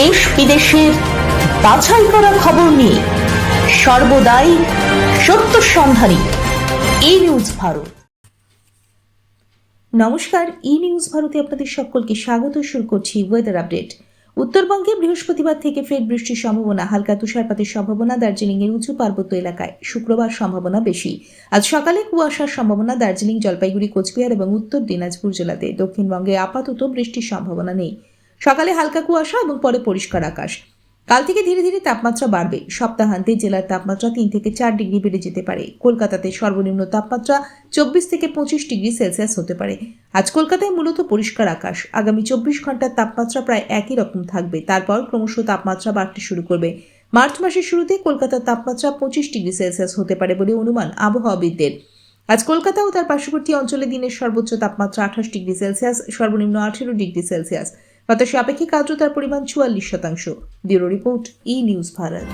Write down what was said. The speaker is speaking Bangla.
দেশ বিদেশের বাছাই করা খবর নিয়ে সর্বদাই সত্য সন্ধানী এই নিউজ ভারত। নমস্কার, ই নিউজ ভারতে আপনাদের সকলকে স্বাগত, শুরু করছি ওয়েদার আপডেট উত্তরবঙ্গে বৃহস্পতিবার থেকে ফের বৃষ্টির সম্ভাবনা, হালকা তুষারপাতের সম্ভাবনা দার্জিলিং এর উঁচু পার্বত্য এলাকায় শুক্রবার সম্ভাবনা বেশি। আজ সকালে কুয়াশার সম্ভাবনা, দার্জিলিং, জলপাইগুড়ি, কোচবিহার এবং উত্তর দিনাজপুর জেলাতে। দক্ষিণবঙ্গে আপাতত বৃষ্টির সম্ভাবনা নেই। সকালে হালকা কুয়াশা এবং পরে পরিষ্কার আকাশ। কাল থেকে ধীরে ধীরে তাপমাত্রা বাড়বে। সপ্তাহান্তে জেলার তাপমাত্রা তিন থেকে চার ডিগ্রি বেড়ে যেতে পারে। কলকাতাতে সর্বনিম্ন তাপমাত্রা চব্বিশ থেকে পঁচিশ ডিগ্রি সেলসিয়াস হতে পারে। আজ কলকাতায় মূলত পরিষ্কার আকাশ। আগামী চব্বিশ ঘণ্টার তাপমাত্রা প্রায় একই রকম থাকবে। তারপর ক্রমশ তাপমাত্রা বাড়তে শুরু করবে। মার্চ মাসের শুরুতে কলকাতার তাপমাত্রা পঁচিশ ডিগ্রি সেলসিয়াস হতে পারে বলে অনুমান আবহাওয়াবিদদের। আজ কলকাতা ও তার পার্শ্ববর্তী অঞ্চলে দিনের সর্বোচ্চ তাপমাত্রা আঠাশ ডিগ্রি সেলসিয়াস, সর্বনিম্ন আঠেরো ডিগ্রি সেলসিয়াস। বাতাসে আপেক্ষিক আর্দ্রতার পরিমাণ চুয়াল্লিশ শতাংশ। Bureau report E news Bharat.